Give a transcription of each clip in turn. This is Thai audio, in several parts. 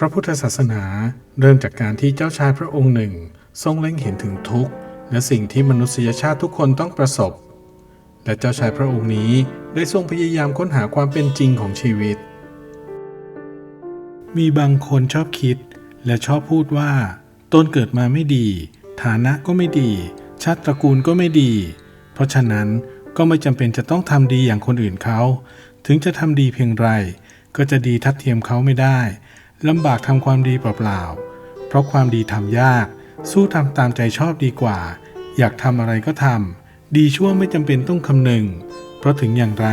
พระพุทธศาสนาเริ่มจากการที่เจ้าชายพระองค์หนึ่ง ทรงเล็งเห็นถึงทุกข์ และสิ่งที่มนุษยชาติทุกคนต้องประสบ และเจ้าชายพระองค์นี้ได้ทรงพยายามค้นหาความเป็นจริงของชีวิต มีบางคนชอบคิด และชอบพูดว่าตนเกิดมาไม่ดี ฐานะก็ไม่ดี ชาติตระกูลก็ไม่ดี เพราะฉะนั้นก็ไม่จำเป็นจะต้องทำดีอย่างคนอื่นเขา ถึงจะทำดีเพียงไร ก็จะดีทัดเทียมเขาไม่ได้ ลำบากทำความดีเปล่าๆ เพราะความดีทำยาก สู้ทำตามใจชอบดีกว่า อยากทำอะไรก็ทำ ดีชั่วไม่จำเป็นต้องคำนึง เพราะถึงอย่างไร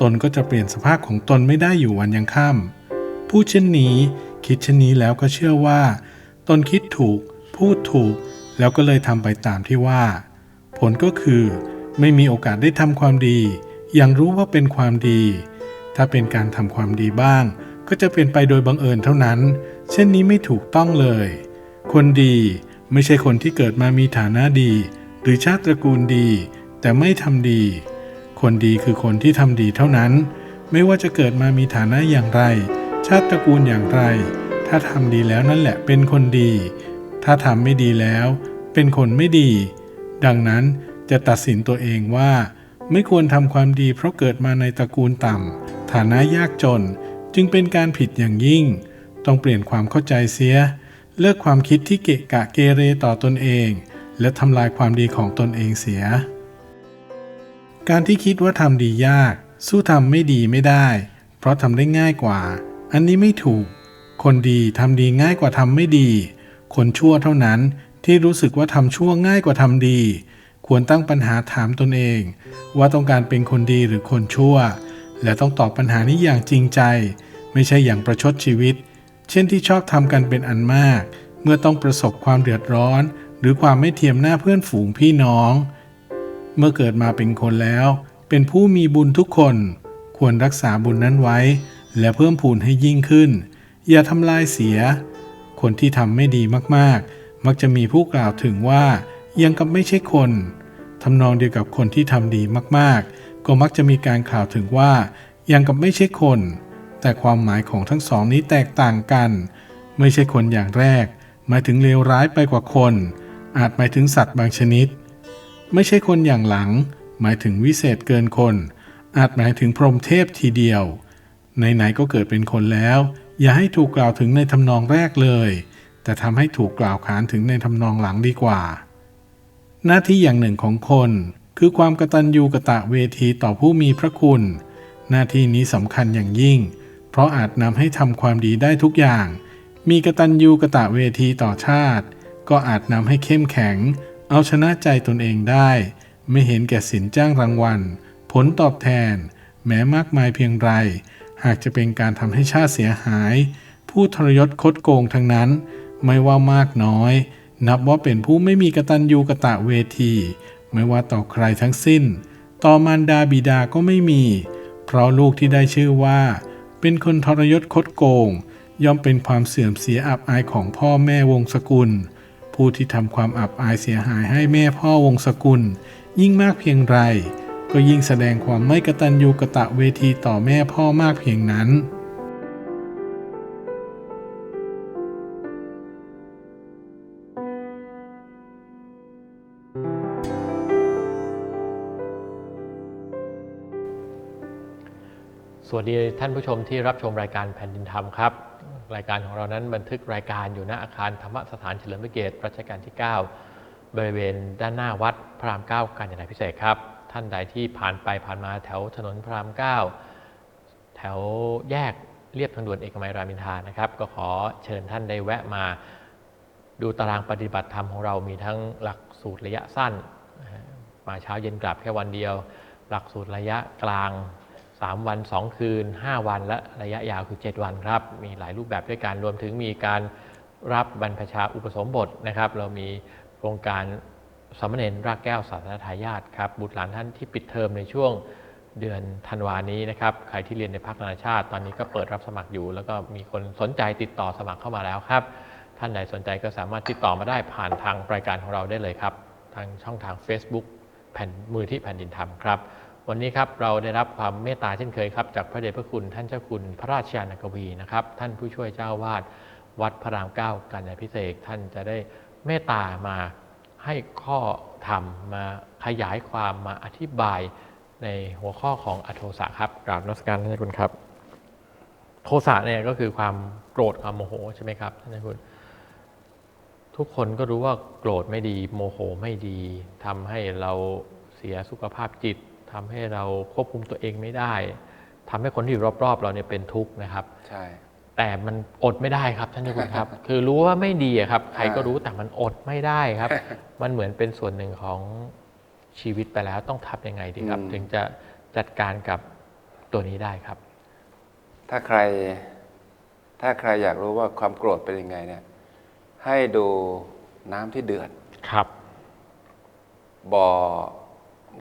ตนก็จะเปลี่ยนสภาพของตนไม่ได้อยู่วันยังค่ำพูดเช่นนี้ คิดเช่นนี้แล้วก็เชื่อว่า ตนคิดถูก พูดถูก แล้วก็เลยทำไปตามที่ว่า ผลก็คือ ไม่มีโอกาสได้ทำความดียังรู้ว่าเป็นความดี ถ้าเป็นการทำความดีบ้าง ก็จะเป็นไปโดยบังเอิญเท่านั้น เช่นนี้ไม่ถูกต้องเลย คนดีไม่ใช่คนที่เกิดมามีฐานะดี หรือชาติตระกูลดี แต่ไม่ทำดี คนดีคือคนที่ทำดีเท่านั้น ไม่ว่าจะเกิดมามีฐานะอย่างไร ชาติตระกูลอย่างไร ถ้าทำดีแล้วนั่นแหละเป็นคนดี ถ้าทำไม่ดีแล้ว เป็นคนไม่ดี ดังนั้นจะตัดสินตัวเองว่า ไม่ควรทำความดีเพราะเกิดมาในตระกูลต่ำฐานะยากจน จึงเป็นการผิดอย่างยิ่ง ต้องเปลี่ยนความเข้าใจเสีย เลิกความคิดที่เกะกะเกเรต่อตนเอง และทำลายความดีของตนเองเสีย การที่คิดว่าทำดียาก สู้ทำไม่ดีไม่ได้ เพราะทำได้ง่ายกว่า อันนี้ไม่ถูก คนดีทำดีง่ายกว่าทำไม่ดี คนชั่วเท่านั้นที่รู้สึกว่าทำชั่วง่ายกว่าทำดี ควรตั้งปัญหาถามตนเอง ว่าต้องการเป็นคนดีหรือคนชั่ว และต้องตอบปัญหานี้อย่างจริงใจ ไม่ใช่อย่างประชดชีวิต เช่นที่ชอบทำกันเป็นอันมาก เมื่อต้องประสบความเดือดร้อน หรือความไม่เทียมหน้าเพื่อนฝูงพี่น้อง เมื่อเกิดมาเป็นคนแล้ว เป็นผู้มีบุญทุกคน ควรรักษาบุญนั้นไว้ และเพิ่มพูนให้ยิ่งขึ้น อย่าทำลายเสีย คนที่ทำไม่ดีมากๆ มักจะมีผู้กล่าวถึงว่ายังกับไม่ใช่คนทำนองเดียวกับคนที่ทำดีมากๆ ก็มักจะมีการกล่าวถึงว่ายังกับไม่ใช่คน แต่ความหมายของทั้งสองนี้แตกต่างกัน ไม่ใช่คนอย่างแรก หมายถึงเลวร้ายไปกว่าคน อาจหมายถึงสัตว์บางชนิด ไม่ใช่คนอย่างหลัง หมายถึงวิเศษเกินคน อาจหมายถึงพรหมเทพทีเดียวไหนๆก็เกิดเป็นคนแล้ว อย่าให้ถูกกล่าวถึงในทำนองแรกเลย แต่ทำให้ถูกกล่าวขานถึงในทำนองหลังดีกว่า หน้าที่อย่างหนึ่งของคน คือความกตัญญูกะตะเวทีต่อผู้มีพระคุณ หน้าที่นี้สำคัญอย่างยิ่ง เพราะอาจนำให้ทำความดีได้ทุกอย่าง มีกตัญญูกะตะเวทีต่อชาติ ก็อาจนำให้เข้มแข็ง เอาชนะใจตนเองได้ ไม่เห็นแก่สินจ้างรางวัล ผลตอบแทน แม้มากมายเพียงไร หากจะเป็นการทำให้ชาติเสียหาย ผู้ทรยศคดโกงทั้งนั้น ไม่ว่ามากน้อย นับว่าเป็นผู้ไม่มีกตัญญูกะตะเวที ไม่ว่าต่อใครทั้งสิ้น ต่อมารดาบิดาก็ไม่มี เพราะลูกที่ได้ชื่อว่า เป็นคนทรยศคดโกง ย่อมเป็นความเสื่อมเสียอับอายของพ่อแม่วงศกุล ผู้ที่ทำความอับอายเสียหายให้แม่พ่อวงศกุล ยิ่งมากเพียงไร ก็ยิ่งแสดงความไม่กตัญญูกะตะเวทีต่อแม่พ่อมากเพียงนั้น วัสดีท่านผู้ชมที่รับชมรายการแผ่นดินธรรมครับ รายการของเรานั้นบันทึกรายการอยู่ณอาคารธรรมสถานเฉลิมพระเกียรติรัชกาลที่ 9 บริเวณด้านหน้าวัดพระราม 9 กาญจนาพิเศษครับ ท่านใดที่ผ่านไปผ่านมาแถวถนนพระราม 9 แถวแยกเรียบทางด่วนเอกมัยรามอินทรานะครับ ก็ขอเชิญท่านได้แวะมา ดูตารางปฏิบัติธรรมของเรามีทั้งหลักสูตรระยะสั้น มาเช้าเย็นกลับแค่วันเดียว หลักสูตรระยะกลาง 3 วัน 2 คืน 5 วันและระยะยาวคือ 7 วันครับ มีหลายรูปแบบด้วยกันรวมถึงมีการรับบรรพชาอุปสมบทนะครับ เรามีโครงการสามเณรรากแก้วศาสนทายาทครับบุตรหลานท่านที่ปิดเทอมในช่วงเดือนธันวานี้นะครับใครที่เรียนในภาคนานาชาติ ตอนนี้ก็เปิดรับสมัครอยู่ แล้วก็มีคนสนใจติดต่อสมัครเข้ามาแล้วครับ ท่านใดสนใจก็สามารถติดต่อมาได้ผ่านทางรายการของเราได้เลยครับ ทางช่องทาง Facebook แผ่นมือที่แผ่นดินธรรมครับ วันนี้ครับเราได้รับความเมตตาเช่นเคยครับจากพระเดชพระคุณท่านเจ้าคุณพระราชยานกวีนะครับท่านผู้ช่วยเจ้าวาดวัดพระรามเก้ากันยพิเศษกท่านจะได้เมตตามาให้ข้อธรรมมาขยายความมาอธิบายในหัวข้อของอโทสะครับกราบนมัสการท่านเจ้าคุณครับ โทสะเนี่ยก็คือความโกรธความโมโหใช่ไหมครับท่านเจ้าคุณทุกคนก็รู้ว่าโกรธไม่ดีโมโหไม่ดีทำให้เราเสียสุขภาพจิต ทำให้เราควบคุมตัวเองไม่ได้ทำให้คนที่อยู่รอบๆ เราเนี่ยเป็นทุกข์นะครับ ใช่ แต่มันอดไม่ได้ครับท่านเจ้าคุณครับ คือรู้ว่าไม่ดีอะครับ ใครก็รู้แต่มันอดไม่ได้ครับ มันเหมือนเป็นส่วนหนึ่งของชีวิตไปแล้วต้องทำยังไงดีครับ อืม ถึงจะจัดการกับตัวนี้ได้ครับ ถ้าใคร ถ้าใครอยากรู้ว่าความโกรธเป็นยังไงเนี่ย ให้ดูน้ำที่เดือด ครับบ่อ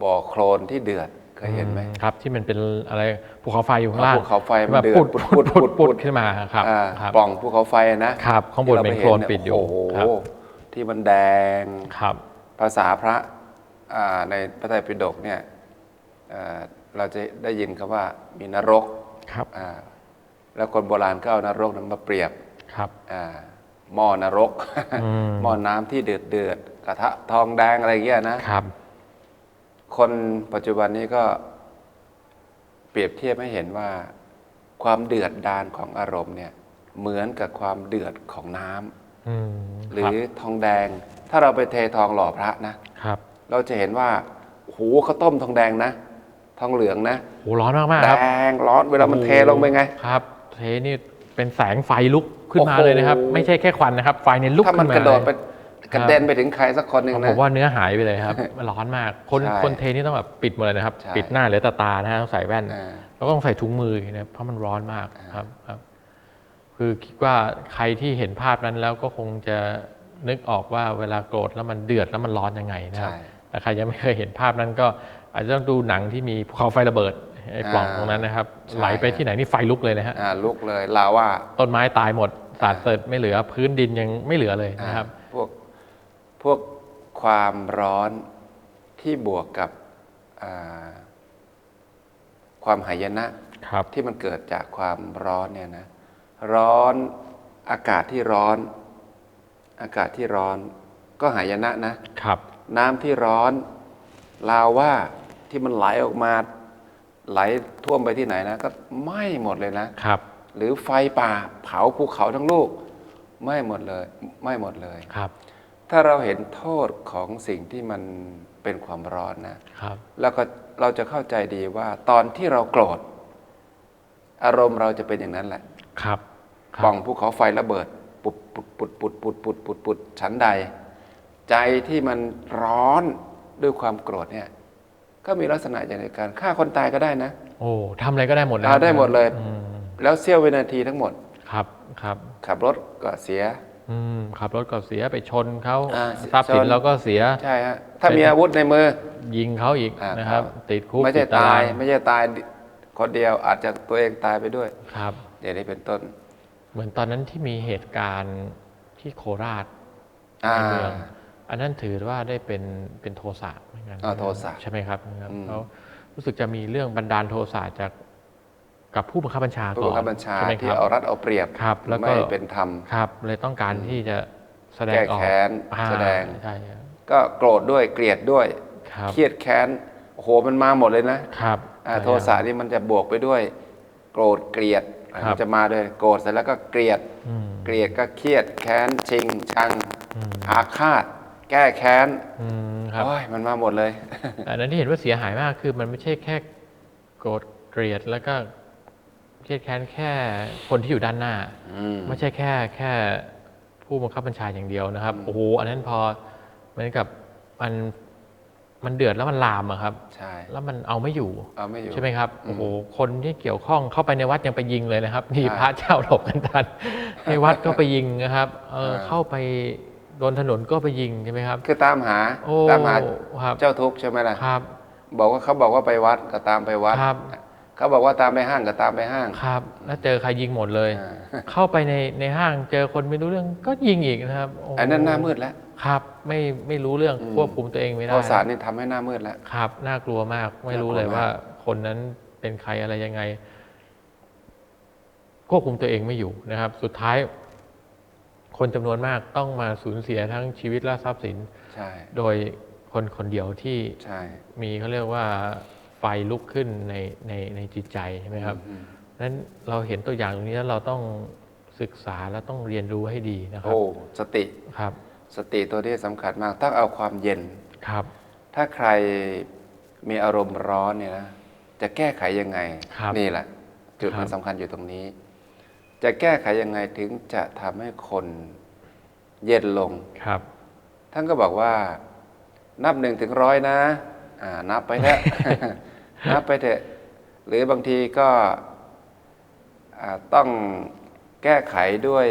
บ่อโคลนที่เดือดเคยเห็นไหมครับที่มันเป็นอะไรภูเขาไฟอยู่ข้างล่างภูเขาไฟมันแบบเดือดปุดปุปุดดปุปุดดปุปุดดขึ้นมาครับอ่าครับปล่องภูเขาไฟนะครับข้างบนเป็นโคลนปิดอยู่โอ้โหครับที่มันแดงครับ ภาษาพระอ่าในพระไตรปิฎกเนี่ยเอ่อเราจะได้ยินคำว่ามีนรกครับอ่าแล้วคนโบราณก็เอานรกนั้นมาเปรียบครับอ่าหม้อนรกอืมหม้อน้ำที่เดือดเดือดกระทะทองแดงอะไรอย่างเงี้ยนะครับ คนปัจจุบันนี้ก็เปรียบเทียบให้เห็นว่า ความเดือดดานของอารมณ์เนี่ยเหมือนกับความเดือดของน้ำอืมหรือทองแดง ถ้าเราไปเททองหล่อพระนะครับ เราจะเห็นว่าโอ้โหเขาต้มทองแดงนะ ทองเหลืองนะโหร้อนมากมากแดๆครับงร้อนเวลามันเทลงไปไงครับ เทนี่เป็นแสงไฟลุกขึ้นมาโอ้โหเลยนะครับ ไม่ใช่แค่ควันนะครับ ไฟเนี่ยลุกถ้ามัขึ้นนมากระโดดไปเลย กระเด็นไปถึงใครสักคนหนึ่งผนะมว่าเนื้อหายไปเลยครับ มันร้อนมาก คนใช่คนเทนี่ต้องแบบปิดหมดเลยนะครับ ใช่ ปิดหน้าเหลือแต่ตานะฮะต้องใส่แว่น อ่า แล้วก็ต้องใส่ถุงมือนะเพราะมันร้อนมากครับครับ คือคิดว่าใครที่เห็นภาพนั้นแล้วก็คงจะนึกออกว่าเวลาโกรธแล้วมันเดือดแล้วมันร้อนยังไงนะครับใช่แต่ใครยังไม่เคยเห็นภาพนั้นก็อาจจะต้องดูหนังที่มีภูเขาไฟระเบิดไอ้ปล่องอ่าตรงนั้นนะครับ ใช่ ไหลไปที่ไหนนี่ไฟลุกเลยนะฮะ อ่าลุกเลยลาว่า ต้นไม้ตายหมดสาดเสร็จไม่เหลือพื้นดินยังไม่เหลือเลยนะครับ อ่า พวกพวกความร้อนที่บวกกับอ่าความหายนะครับที่มันเกิดจากความร้อนเนี่ยนะร้อนอากาศที่ร้อน อากาศที่ร้อนก็หายนะนะครับ น้ำที่ร้อนลาว่าที่มันไหลออกมาไหลท่วมไปที่ไหนนะ ก็ไหม้หมดเลยนะครับ หรือไฟป่าเผาภูเขาทั้งลูกไหม้หมดเลยไหม้หมดเลยครับ ถ้าเราเห็นโทษของสิ่งที่มันเป็นความร้อนนะครับ แล้วก็เราจะเข้าใจดีว่า ตอนที่เราโกรธ อารมณ์เราจะเป็นอย่างนั้นแหละ ครับคปล่รัองภูเขาไฟระเบิด ปุดปุดปุดปุดปุดปุดปุดปุดฉันใด ใจที่มันร้อนด้วยความโกรธเนี่ย ก็มีลักษณะอย่างในการฆ่าคนตายก็ได้นะ โอ้ทำอะไรก็ได้หมดนะเอาได้หมดเลยอืมแล้วเสี้ยววินาทีทั้งหมด ครับครับ ขับรถก็เสีย อืมขับรถก็เสียไปชนเขาอ่าทรัพย์สินชน เราก็เสีย ใช่ฮะถ้ามีอาวุธในมือ ยิงเขาอีกอ่านะครับติดคุกไม่ใช่ติดตาตาราย งไม่ใช่ตายคนเดียวอาจจะตัวเองตายไปด้วย ครับ อย่างนี้เป็นต้นเหมือนตอนนั้นที่มีเหตุการณ์ที่โคราชอ่า ในเมืองอันนั้นถือว่าได้เป็นเป็นโทสะเหมือนกันอ่าโทสะใช่ไหมครับครับอืม เขารู้สึกจะมีเรื่องบันดาลโทสะจาก กับผู้บังคับบัญชาผู้ก่อบันงคับบัญชาใช่ไหมคที่รับ เอารัดเอาเปรียบครับแล้วก็ ไม่เป็นธรรม ครับ เลยต้องการที่จะแสดงแก้ออกแค้นอ่าแสดง ใช่ครับก็โกรธด้วยเกลียดด้วย ครับเครียดแค้นโอ้โหมันมาหมดเลยนะครับอ่าโทสะนี่มันจะบวกไปด้วย โกรธเกลียดครับมันจะมาด้วยโกรธเสร็จแล้วก็เกลียด อืม เกลียดก็เครียดแค้นชิงชัง อืม อาฆาต แก้แค้นอืมครับ โอ้ยมันมาหมดเลย อันนั้นที่เห็นว่าเสียหายมากคือมันไม่ใช่แค่โกรธเกลียดแล้วก็ เครียดแค้นแค่คนที่อยู่ด้านหน้า อืม ไม่ใช่แค่แค่ผู้บังคับบัญชาอย่างเดียวนะครับโอ้โหอันนั้นพอเหมือนกับมันมันเดือดแล้วมันลามอะครับ ใช่แล้วมันเอาไม่อยู่ เอาไม่อยู่ ใช่ไหมครับอืมโอ้โหคนที่เกี่ยวข้องเข้าไปในวัดยังไปยิงเลยนะครับมีใช่พระเจ้าหลบกันทัน ในวัดก็ไปยิงนะครับเออเออ เข้าไปโดนถนนก็ไปยิงใช่ไหมครับ คือตามหาโอ้ตามหาครับ เจ้าทุกข์ใช่ไหมล่ะ ครับ บอกว่าเขาบอกว่าไปวัดก็ตามไปวัด ครับ เขาบอกว่าตามไปห้างก็ตามไปห้าง ครับ แล้วเจอใครยิงหมดเลย อ่า เข้าไปในในห้างเจอคนไม่รู้เรื่องก็ยิงอีกนะครับโโอันนั้นหน้ามืดแล้ว ครับ ไม่ไม่รู้เรื่องอืม ควบคุมตัวเองไม่ได้โทสะนี่ทำให้หน้ามืดแล้ว ครับ น่ากลัวมาก ไม่รู้น่ากลัวเลยมาก ว่า คนนั้นเป็นใครอะไรยังไง ควบคุมตัวเองไม่อยู่นะครับ สุดท้าย คนจำนวนมากต้องมาสูญเสียทั้งชีวิตและทรัพย์สิน ใช่ โดยคนคนเดียวที่ใช่ มีเขาเรียกว่า ไฟลุกขึ้นในในในจิตใจใช่ไหมครับอืมนั้นเราเห็นตัวอย่างตรงนี้แล้วเราต้องศึกษาและต้องเรียนรู้ให้ดีนะครัโอ้สติครับ สติตัวนี้สำคัญมากต้องเอาความเย็นครับ ถ้าใครมีอารมณ์ร้อนเนี่ยนะจะแก้ไขยังไงครับนี่แหละ จุดครับมันสำคัญอยู่ตรงนี้ จะแก้ไขยังไงถึงจะทำให้คนเย็นลงครับ ท่านก็บอกว่า นับหนึ่งถึงร้อยนะ อ่า นับไปเถอะนับไปเถอะ หรือบางทีก็อ่าต้องแก้ไขด้วย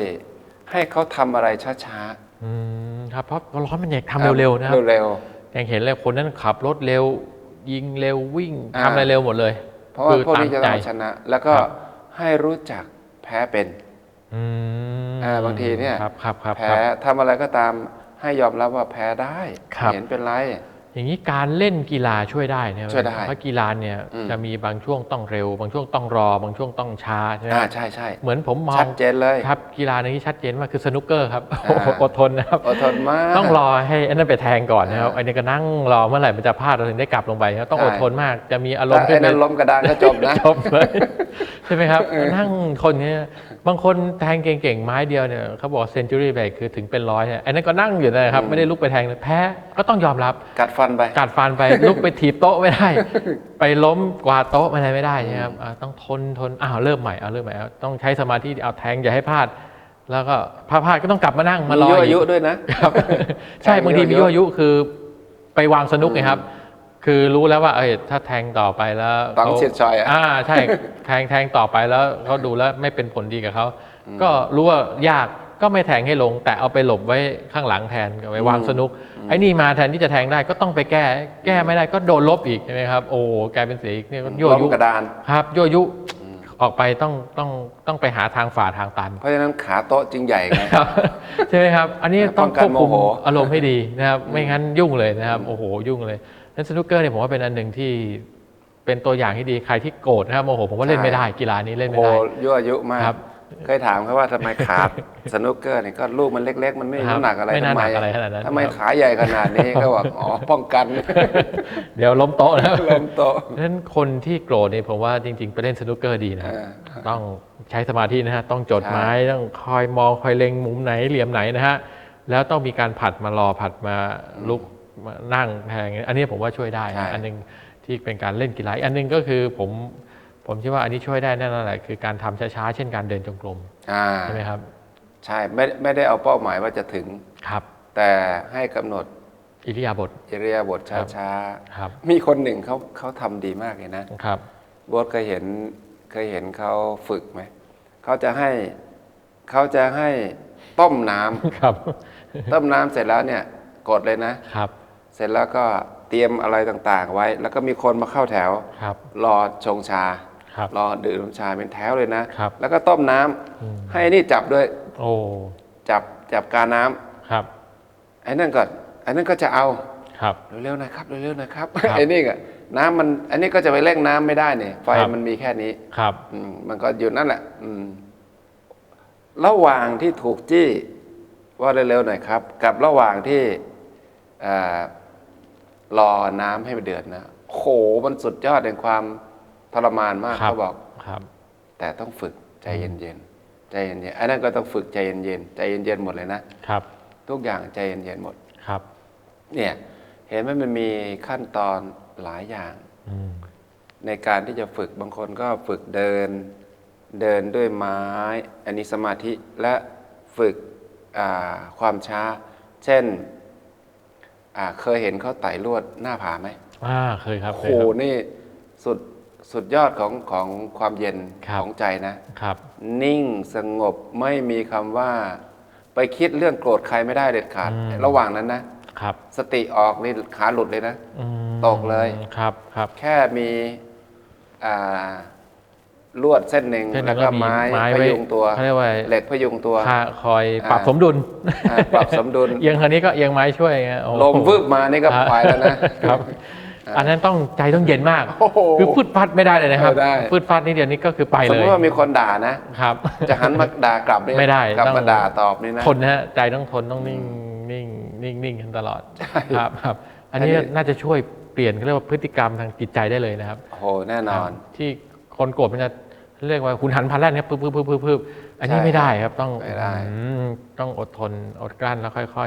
ให้เขาทำอะไรช้าอืมครับเพราะร้อนมันอยากๆทำเร็วๆนะครับเร็วอย่างเห็นเลยคนนั้นขับรถเร็ว ยิงเร็ววิ่งอ่าทำอะไรเร็วหมดเลยๆเพราะว่าพวกนี้ตจะมต้องใจเอาชนะ แล้วก็ครับให้รู้จักแพ้เป็นอืมอ่าบางทีเนี่ยครับครับครับคแพ้รับทำอะไรก็ตามให้ยอมรับว่าแพ้ได้ครับไม่เห็นเป็นไร อย่างนี้การเล่นกีฬาช่วยได้นะครับช่วยได้เพราะกีฬาเนี่ยอืมจะมีบางช่วงต้องเร็ว บางช่วงต้องรอ บางช่วงต้องช้าใช่ไหมอ่าใช่ใช่เหมือนผมมอชังดเจนเลยครับกีฬาหนึงที่ชัดเจนมากคือสนุกเกอร์ครับอ่าอดทนนะครับอดทนมากต้องรอให้อันนั้นไปแทงก่อนนะครับอ่าอันนี้ก็นั่งรอเมื่อไหร่มันจะพลาดเราถึงได้กลับลงไปครับต้องใช่อดทนมากจะมีอารมณ์ถ้าขึ้ไอ้นนั้นในล้มกระดานก็จบนะจบเลยใช่ไหมครับนั่งคนเนี้ยบางคนแทงเก่งๆไม้เดียวเนี่ยเขาบอกเซนจูรี่แบกคือถึงเป็นร้อยเนี่ยอันนั้นก็นั่งอยู่นะครับอืมไม่ได้ลุกไปแทงเลยแพ้ก็ต้องยอมรับกัดฟันไป กัดฟันไป ลุกไปถีบโต๊ะไม่ได้ ไปล้มกวาดโต๊ะอะไรไม่ได้นะครับอ่าต้องทนทนอ้าวเริ่มใหม่เอาเริ่มใหม่เอาต้องใช้สมาธิเอาแทงอย่าให้พลาด แล้วก็พลาดพลาดก็ต้องกลับมานั่งมีมารอยั่วอีกยุด้วยนะครับใช่บางทีมียั่วยุคือไปวางสนุกไงครับ คือรู้แล้วว่าเออถ้าแทงต่อไปแล้วต้องขาเฉียดชอยอะอ่าใช่แทงแทงต่อไปแล้วเขาดูแล้วไม่เป็นผลดีกับเขาก็รู้ว่ายาก ก็ไม่แทงให้ลง แต่เอาไปหลบไว้ข้างหลังแทนก็ไว้วางสนุกไอ้นี่มาแทนที่จะแทงได้ก็ต้องไปแก้ แก้ไม่ได้ก็โดนลบอีกใช่ไหมครับโอ้กลายเป็นเสียอีกเนี่ยก็ยั่วล้มยุกระดานครับยั่วยุออกไปต้องต้องต้องไปหาทางฝ่าทางตัน เพราะฉะนั้นขาโต๊ะจึงใหญ่ไงครับใช่ไหมครับ อันนี้ป้ต้อองงกันควบคุมโมโหอารมณ์ให้ดีนะครับ ไม่งั้นยุ่งเลยนะครับโอ้โหยุ่งเลยนั้นสนุกเกอร์เนี่ยผมว่าเป็นอันหนึ่งที่เป็นตัวอย่างที่ดีใครที่โกรธนะครับโมโหผมว่าเล่นไม่ได้กีฬานี้เล่นโอ้ไม่โหได้ยั่วยุมากครับ เคยถามเขาว่าทำไมขาดสนุกเกอร์เนี่ยก็ลูกมันเล็ก ๆ มันไม่ครับน้ำหนักอะไรไม่น้ำทำไมหนักอะไรขนาดนั้นทำไมครับขาใหญ่ขนาดนี้ก็บอกอ๋อป้องกัน เดี๋ยวล้มโต๊ะนะครับล้มโต๊ะฉะนั้นคนที่โกรธเนี่ยผมว่าจริง ๆ ไปเล่นสนุกเกอร์ดีนะเออต้องใช้สมาธินะฮะต้องจดใช่ไม้ต้องคอยมองคอยเล็งมุมไหนเหลี่ยมไหนนะฮะแล้วต้องมีการผัดมารอผัดมาลุกมานั่งแทงอันนี้ผมว่าช่วยได้ใช่นะอันหนึงที่เป็นการเล่นกีฬาอีกอันหนึงก็คือผม ผมคิดว่าอันนี้ช่วยได้แน่นอนแหละคือการทำช้าๆ เช่นการเดินจงกรมอ่าใช่ไหมครับ ใช่ไม่ไม่ได้เอาเป้าหมายว่าจะถึงครับ แต่ให้กำหนดอิริยาบถอิริยาบถครับช้าครับๆมีคนหนึ่งเขาเขาทำดีมากเลยนะครับโบทเคยเห็นเคยเห็นเขาฝึกไหมเขาจะให้เขาจะให้ต้มน้ำครับ ต้มน้ำเสร็จแล้วเนี่ยกดเลยนะครับ เสร็จแล้วก็เตรียมอะไรต่างๆ ไว้ แล้วก็มีคนมาเข้าแถวครับรอชงชาค รับรอดื่มชาเป็นแถวเลยนะครับแล้วก็ต้มน้ำอืมให้นี่จับด้วย โอ้จับจับกาน้ำครับไอ้นั่นก็ไอ้นั่นก็จะเอาครับเร็วๆหนะครับเร็วๆหนะครับครับไอ้นี่ก็น้ำมันอันนี้ก็จะไปเร่งน้ำไม่ได้เนี่ยไฟครับมันมีแค่นี้ครับอืมมันก็อยู่นั่นแหละ อืมระหว่างที่ถูกจี้ว่าเร็วๆหน่อยครับ กับระหว่างที่เอ่อรอน้ำให้มันเดือดนะโหมันสุดยอดในความ ทรมานมากครับเขาบอกครับแต่ต้องฝึกใจเย็นๆใจเย็นๆอันนั้นก็ต้องฝึกใจเย็นๆใจเย็นๆหมดเลยนะครับ ทุกอย่างใจเย็นๆหมดครับ เนี่ยเห็นไหมมันมีขั้นตอนหลายอย่างอืมในการที่จะฝึกบางคนก็ฝึกเดินเดินด้วยไม้ อันนี้สมาธิและฝึกอ่าความช้า เช่นอ่าเคยเห็นเขาไต่ลวดหน้าผาไหมอ่าเคยครับโอ้เคโหยครับนี่สุด สุดยอดของของความเย็นครับของใจนะครับ นิ่งสงบไม่มีคำว่า ไปคิดเรื่องโกรธใครไม่ได้เด็ดขาดอืมระหว่างนั้นนะครับ สติออกนี่ขาหลุดเลยนะอืมตกเลยครับครับ แค่มีอ่าลวดเส้นหนึ่งเช่นแล้วก็ไม้ไม้พไว้ยุงตัวเขาเรียกว่าเหล็กพยุงตัวค่าคอยปรับอ่าสมดุลอ่าปรับสมดุลเอียงคันนี้ก็เอียงไม้ช่วยไงโอ้โหลมวืบมานี่ก็ไปแล้วนะครับ อันนั้นต้องใจต้องเย็นมาก โอ้โหคือพืดฟัดไม่ได้เลยนะครับไม่ได้พืดฟัดนี่เดียวนี้ก็คือไปสมเลมยติว่ามีคนด่านะ ครับ จะหันมาด่ากลับเนี่ยไม่ได้กลับต้องมาด่าตอบนี่นะ ทนนะฮะใจต้องทนต้องนิ่งนิ่งนิ่งนิ่งกันตลอดใช่ครับครับ อันนี้อันนี้ น่าจะช่วยเปลี่ยนเขาเรียกว่าพฤติกรรมทางจิตใจได้เลยนะครับ โอ้โหแน่นอน ครับที่คนโกรธมันจะเรียกว่าคุณหันพันแรกเนี่ยปึ๊บปึ๊บปึ๊บปึ๊บปึ๊บอันนี้ใช่ไม่ได้ครับต้องไม่ได้อืมต้องอดทนอดกลั้นแล้วค่อยๆค่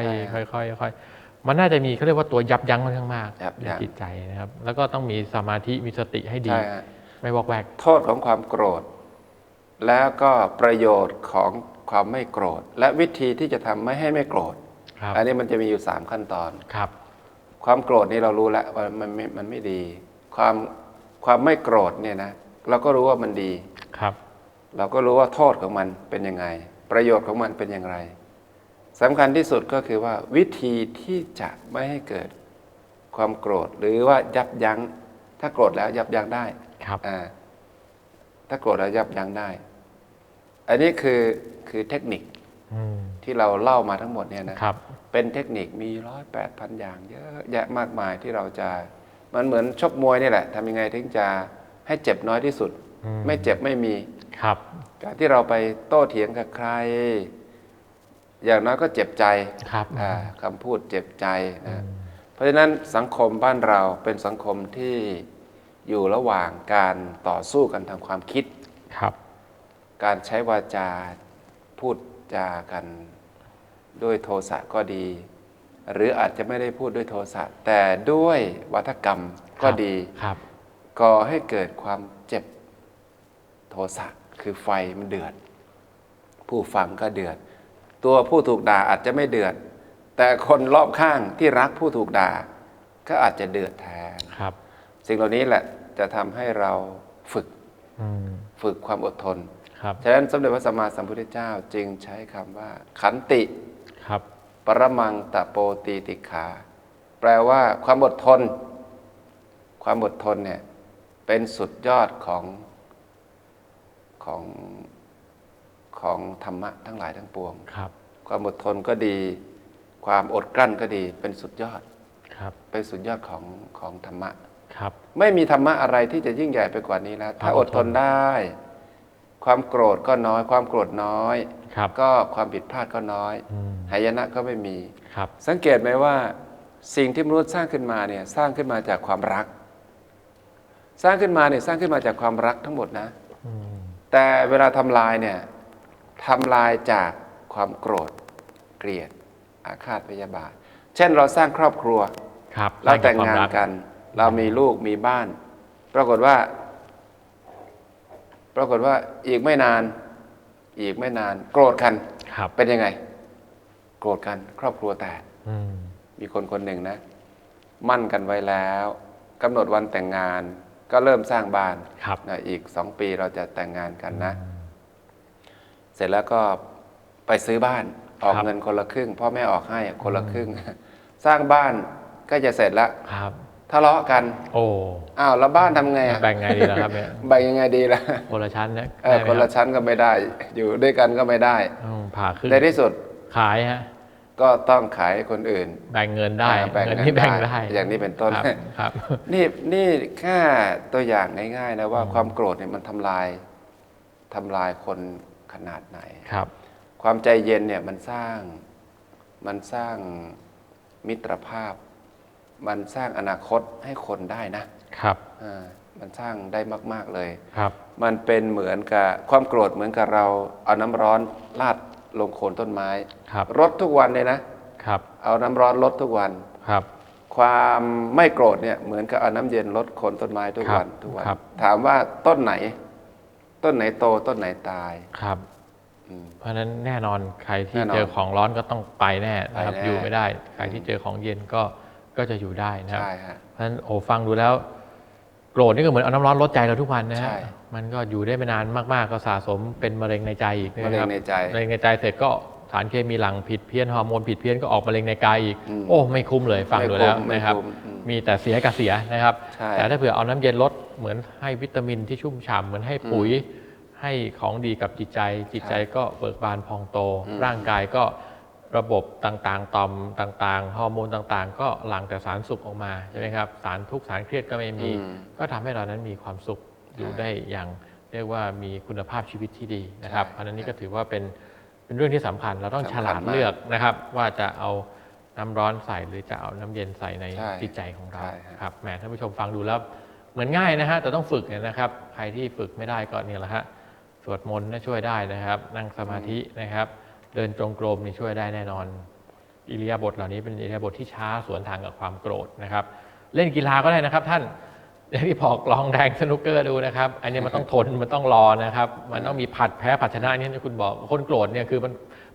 ใช่อยๆค่อยๆ มันน่าจะมีเขาเรียกว่าตัวยับยั้งค่อนข้างมากยับในยั้ง จิตใจนะครับ แล้วก็ต้องมีสมาธิมีสติให้ดี ใช่ฮะไม่วอกแวกโทษของความโกรธ แล้วก็ประโยชน์ของความไม่โกรธ และวิธีที่จะทำไม่ให้ไม่โกรธ ครับอันนี้มันจะมีอยู่ 3 ขั้นตอน ครับ ความโกรธนี่เรารู้แล้วว่ามันไม่มันไม่ดี ความความไม่โกรธเนี่ยนะเราก็รู้ว่ามันดี ครับ เราก็รู้ว่าโทษของมันเป็นยังไง ประโยชน์ของมันเป็นอย่างไร สำคัญที่สุดก็คือว่าวิธีที่จะไม่ให้เกิดความโกรธ หรือว่ายับยั้ง ถ้าโกรธแล้วยับยั้งได้ครับอ่าถ้าโกรธแล้วยับยั้งได้ อันนี้คือคือเทคนิคอืมที่เราเล่ามาทั้งหมดเนี่ยนะครับ เป็นเทคนิคมีร้อยแปดพันอย่าง เยอะแยะมากมายที่เราจะมันเหมือนชกมวยนี่แหละทำยังไงถึงจะให้เจ็บน้อยที่สุดอืมไม่เจ็บไม่มีครับ การที่เราไปโต้เถียงกับใคร อย่างน้อยก็เจ็บใจครับอ่าคำพูดเจ็บใจนะเพราะฉะนั้นสังคมบ้านเราเป็นสังคมที่อยู่ระหว่างการต่อสู้กันทางความคิดครับ การใช้วาจาพูดจากันด้วยโทสะก็ดี หรืออาจจะไม่ได้พูดด้วยโทสะแต่ด้วยวัฒกรรมก็ดีครับก่อให้เกิดความเจ็บโทสะคือไฟมันเดือด ผู้ฟังก็เดือด ตัวผู้ถูกด่าอาจจะไม่เดือด แต่คนรอบข้างที่รักผู้ถูกด่า ก็อาจจะเดือดแทนครับ สิ่งเหล่านี้แหละจะทำให้เราฝึกอืมฝึกความอดทนครับฉะนั้นสมเด็จพระสัมมาสัมพุทธเจ้าจึงใช้คำว่า ขันติครับ ปรมังตะโปตีติขา แปลว่าความอดทน ความอดทนเนี่ยเป็นสุดยอดของของ ของธรรมะทั้งหลายทั้งปวงครับ ความอดทนก็ดี ความอดกลั้นก็ดีเป็นสุดยอดครับเป็นสุดยอดของของธรรมะครับ ไม่มีธรรมะอะไรที่จะยิ่งใหญ่ไปกว่านี้แล้ว ถ้าความออดดททนนได้ ความโกรธก็น้อย ความโกรธน้อยครับก็ความผิดพลาดก็น้อยอืมหายนะก็ไม่มีครับ สังเกตไหมว่า สิ่งที่มนุษย์สร้างขึ้นมาเนี่ยสร้างขึ้นมาจากความรัก สร้างขึ้นมาเนี่ยสร้างขึ้นมาจากความรักทั้งหมดนะอืมแต่เวลาทำลายเนี่ย ทำลายจากความโกรธเกลียด อาฆาตพยาบาท เช่นเราสร้างครอบครัว ครับเราแต่งให้บควงานมรักัน เรามีลูกมีบ้าน ปรากฏว่า ปรากฏว่าอีกไม่นาน อีกไม่นาน โกรธกันครับเป็นยังไง โกรธกัน ครอบครัวแตกอืมมีคนคนหนึ่งนะ มั่นกันไว้แล้วกำหนดวันแต่งงานก็เริ่มสร้างบ้านครับนะอีกสองปีเราจะแต่งงานกันนะ เสร็จแล้วก็ไปซื้อบ้านออกครับ เงินคนละครึ่ง พ่อแม่ออกให้คนละครึ่ง สร้างบ้านก็จะเสร็จแล้วครับ ทะเลาะกันโอ้อ้าวแล้วบ้านทำไงอะแบ่งไงดีล่ะครับเนี่ยแบ่งยังไงดีล่ะคนละชั้นเนี่ยเออได้ไหมคนละรับชั้นก็ไม่ได้ อยู่ด้วยกันก็ไม่ได้อืมผ่าขึ้นในที่สุดขายฮะ ก็ต้องขายให้คนอื่นแบ่งเงินได้อ่าแบ่งเงินเงินที่แบ่งได้ได้อย่างนี้เป็นต้น ครับครับ นี่นี่แค่ตัวอย่างง่ายๆนะว่าความโกรธเนี่ยมันทำลายทำลายคน ขนาดไหนครับ ความใจเย็นเนี่ยมันสร้างมันสร้างมิตรภาพ มันสร้างอนาคตให้คนได้นะครับอ่ามันสร้างได้มาก ๆเลยครับพมันเป็นเหมือนกับความโกรธเหมือนกับเราเอาน้ำร้อนราดลงโคนต้นไม้ครับรดทุกวันเลยนะครับ เอาน้ำร้อนรดทุกวันครับ ความไม่โกรธเนี่ยเหมือนกับเอาน้ำเย็นลดโคนต้นไม้ทุกวันครับทุกวันครับถามว่าต้นไหน ต้นไหนโตต้นไหนตาย ครับ อืม เพราะฉะนั้นแน่นอนใครที่แน่นอนเจอของร้อนก็ต้องไปแน่นะครับไปแน่ อยู่ไม่ได้ใครที่เจอของเย็นก็ก็จะอยู่ได้นะครับ ใช่ฮะ เพราะฉะนั้นโอ้ฟังดูแล้ว โกรธนี่ก็เหมือนเอาน้ำร้อนลดใจเราทุกวันนะฮะใช่มันก็อยู่ได้ไม่นานมากๆ ก็สะสมเป็นมะเร็งในใจอีกนะคมะบเร็งในใจมะเร็งในใจเสร็จก็สารเคมีหลั่งผิดเพี้ยนฮอร์โมนผิดเพี้ยนก็ออกมะเร็งในกายอีก อืมโอ้ไม่คุ้มเลยฟังดูแล้วไม่คุ้มนะครับ ไม่คุ้มอืมมีแต่เสียกับเสียนะครับ ใช่ แต่ถ้าเผื่อเอาน้ำเย็นลด เหมือนให้วิตามินที่ชุ่มฉ่ำเหมือนให้ปุ๋ย ให้ของดีกับจิตใจ จิตใจก็เบิกบานพองโต ร่างกายก็ระบบต่างๆ ต่อมต่างๆ ฮอร์โมนต่างๆ ก็หลั่งแต่สารสุขออกมาใช่ไหมครับ สารทุกข์สารเครียดก็ไม่มีอืมก็ทำให้เรานั้นมีความสุขอยู่ได้อย่างเรียกว่ามีคุณภาพชีวิตที่ดีนะครับใช่อันนั้นนี่ก็ถือว่าเป็นเป็นเรื่องที่สำคัญเราต้องสำคัฉญลาดมากเลือกนะครับ ว่าจะเอาน้ำร้อนใส่หรือจะเอาน้ำเย็นใส่ในใช่จิตใจของเราใช่ฮะครับแหมท่านผู้ชมฟังดูแล้ว เหมือนง่ายนะฮะแต่ต้องฝึกเนี่ยนะครับ ใครที่ฝึกไม่ได้ก็เนี่ยแหละฮะสวดมนต์น่าช่วยได้นะครับ นั่งสมาธินะครับ เดินจงกรมนี่ช่วยได้แน่นอน อิริยาบถเหล่านี้เป็นอิริยาบถที่ช้าสวนทางกับความโกรธนะครับ เล่นกีฬาก็ได้นะครับ ท่านอย่างที่บอกลองแดงสนุกเกอร์ดูนะครับ อันนี้มันต้องทนมันต้องรอนะครับ มันต้องมีผัดแพ้ผัดชนะนี่ที่คุณบอกคนโกรธเนี่ยคือมัน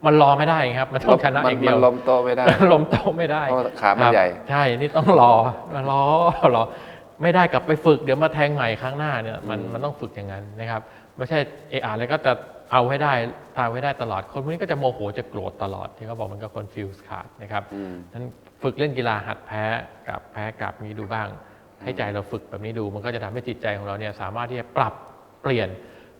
มันรอไม่ได้ครับ มันต้องชนะมัอย่างเดียวมันล้มโตะไม่ได้ลมโตไม่ได้เพราะขามันครับใหญ่ ใช่นี่ต้องรอรอรอ ไม่ได้กลับไปฝึกเดี๋ยวมาแทงใหม่ครั้งหน้าเนี่ยมันมันต้องฝึกอย่างนั้นนะครับ ไม่ใช่เอออะไรก็จะเอาให้ได้ตามให้ได้ตลอด คนพวกนี้ก็จะโมโหจะโกรธตลอดที่เขาบอกมันก็คอนฟิวส์ขาดนะครับอืมนั้นฝึกเล่นกีฬาหัดแพ้กับแพ้กับนี้ดูบ้าง ให้ใจเราฝึกแบบนี้ดู มันก็จะทำให้จิตใจของเราเนี่ยสามารถที่จะปรับเปลี่ยน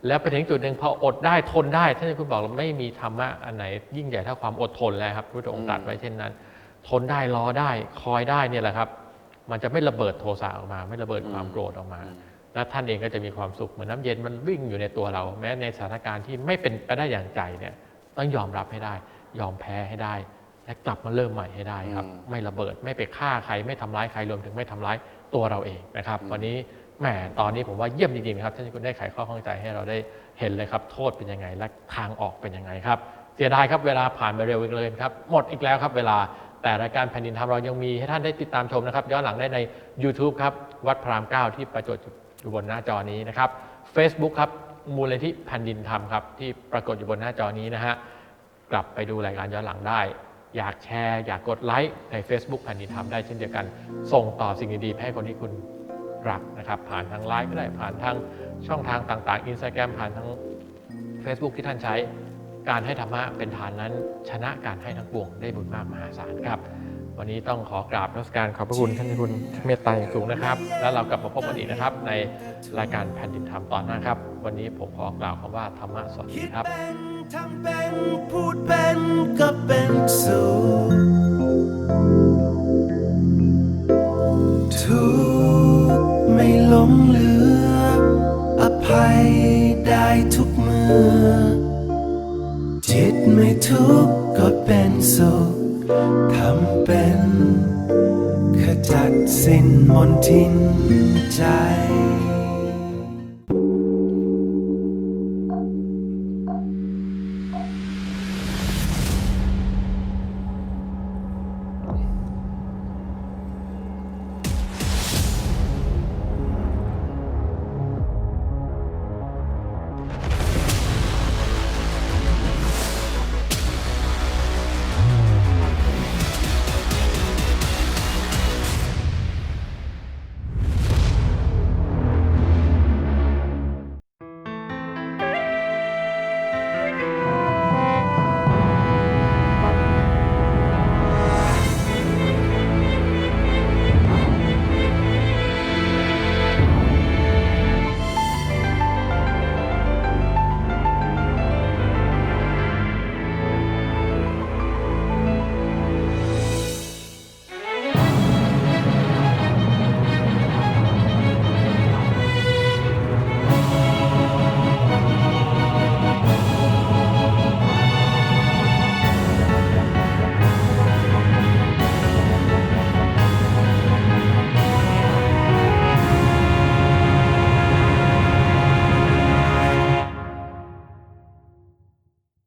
แล้วไปถึงจุดหนึ่งพออดได้ทนได้ท่านที่คุณบอกเราไม่มีธรรมะอันไหนยิ่งใหญ่เท่าความอดทนแล้วครับพระองค์ตรัสไว้เช่นนั้น ทนได้รอได้คอยได้เนี่ยแหละครับ มันจะไม่ระเบิดโทสะออกมา ไม่ระเบิดความโกรธออกมาแล้วท่านเองก็จะมีความสุขเหมือนน้ำเย็นมันวิ่งอยู่ในตัวเรา แม้ในสถานการณ์ที่ไม่เป็นไปได้อย่างใจเนี่ยต้องยอมรับให้ได้ ยอมแพ้ให้ได้ และกลับมาเริ่มใหม่ให้ได้ครับอืมไม่ระเบิดไม่ไปฆ่าใคร ไม่ทำร้ายใครรวมถึงไม่ทำร้ายตัวเราเองนะครับ วันนี้แหมตอนนี้ผมว่าเยี่ยมจริงๆนะครับท่านที่คุณได้ไขข้อข้องใจให้เราได้เห็นเลยครับ โทษเป็นยังไงและทางออกเป็นยังไงครับเสียดายครับเวลาผ่านไปเร็วอีกเลยครับ หมดอีกแล้วครับเวลา แต่รายการแผ่นดินธรรมเรายังมีให้ท่านได้ติดตามชมนะครับ ย้อนหลังได้ใน YouTube ครับ วัดพรามเก้าที่ประจวบอยู่บนหน้าจอนี้นะครับ Facebook ครับ มูลนิธิแผ่นดินธรรมครับ ที่ปรากฏอยู่บนหน้าจอนี้นะฮะกลับไปดูรายการย้อนหลังได้ อยากแชร์ อยากกดไลค์ใน Facebook แผ่นดินธรรมได้เช่นเดียวกัน ส่งต่อสิ่งดีๆให้คนที่คุณรักนะครับผ่านทางไลน์ก็ได้ผ่านทางช่องทางต่างๆ Instagram ผ่านทาง Facebook ที่ท่านใช้ การให้ธรรมะเป็นฐานนั้น ชนะการให้ทั้งปวงได้บุญมากมหาศาลครับ วันนี้ต้องขอกราบนมัสการขอบพระคุณท่านที่คุณเมตตาอย่างสูงนะครับ แล้วเรากลับมาพบกันอีกนะครับ ในรายการแผ่นดินธรรมตอนหน้าครับ วันนี้ผมขอกล่าวคำว่าธรรมะสวัสดีครับเป็นทำเป็นพูดเป็นก็เป็นสุขทุกข์ไม่หลงเหลือ อภัยได้ทุกเมื่อ จิตไม่ทุกข์ก็เป็นสุขทำเป็นขจัดสิ้นมนทินใจ